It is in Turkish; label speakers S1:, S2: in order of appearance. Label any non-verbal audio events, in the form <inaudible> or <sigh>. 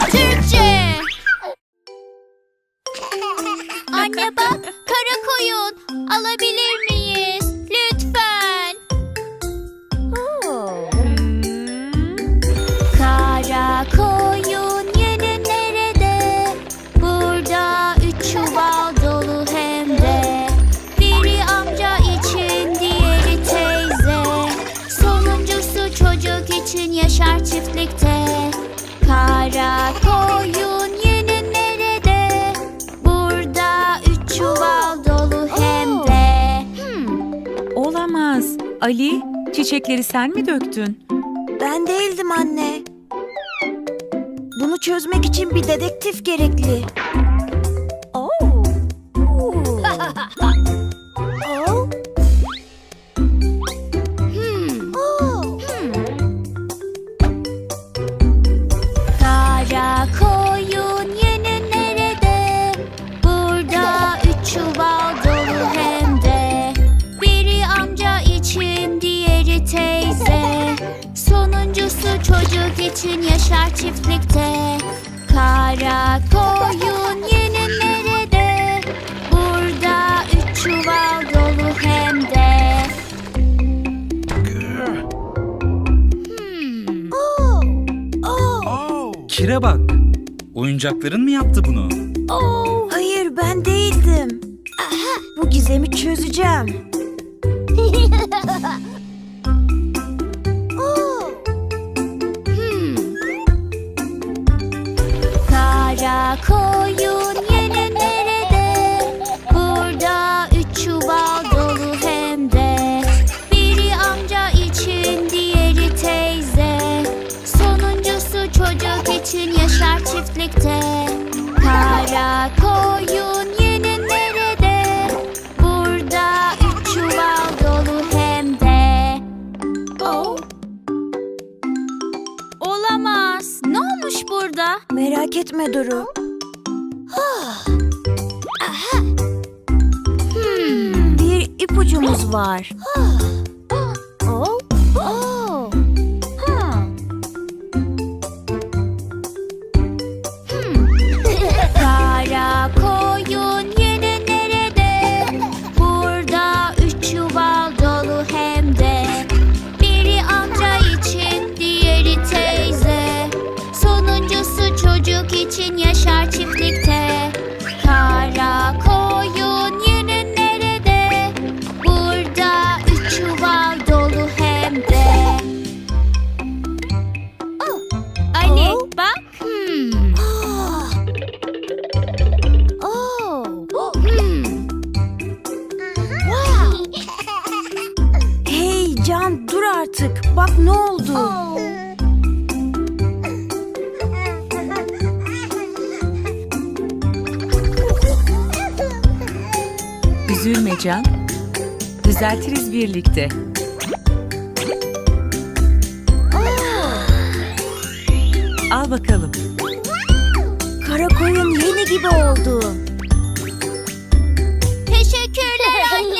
S1: Türkçe. <laughs> Anne bak, kara koyun. Alabilir miyiz? Lütfen. Kara koyun yeni nerede? Burada üç çuval dolu hem de. Biri amca için, diğeri teyze. Sonuncusu çocuk için yaşar çiftlikte. Kara koyun yeni nerede? Burada üç çuval dolu hem de. Hmm.
S2: Olamaz. Ali, çiçekleri sen mi döktün?
S3: Ben değildim anne. Bunu çözmek için bir dedektif gerekli.
S1: İçin yaşar çiftlikte. Kara koyun yeni nerede? Burada üç çuval dolu hem de. Hmm.
S3: Oo. Oo.
S4: Kire bak. Oyuncakların mı yaptı bunu?
S3: Oo. Hayır ben değildim. Bu gizemi çözeceğim. <laughs>
S1: çiftlikte. Kara koyun yeni nerede? Burada üç çuval dolu hem de. Oh. Olamaz. Ne olmuş burada?
S3: Merak etme Duru.
S1: Hmm.
S3: Bir ipucumuz var.
S1: İçin yaşar çiftlikte. Kara koyun yeni nerede? Burada üç çuval dolu hem de. Ali
S3: Oh.
S1: bak. Hmm.
S3: Ah. Oo.
S1: Hmm. <laughs>
S3: Hey Can dur artık. Bak ne oldu?
S2: Üzülme Can. Düzeltiriz birlikte. Al bakalım.
S3: Kara koyun yeni gibi oldu.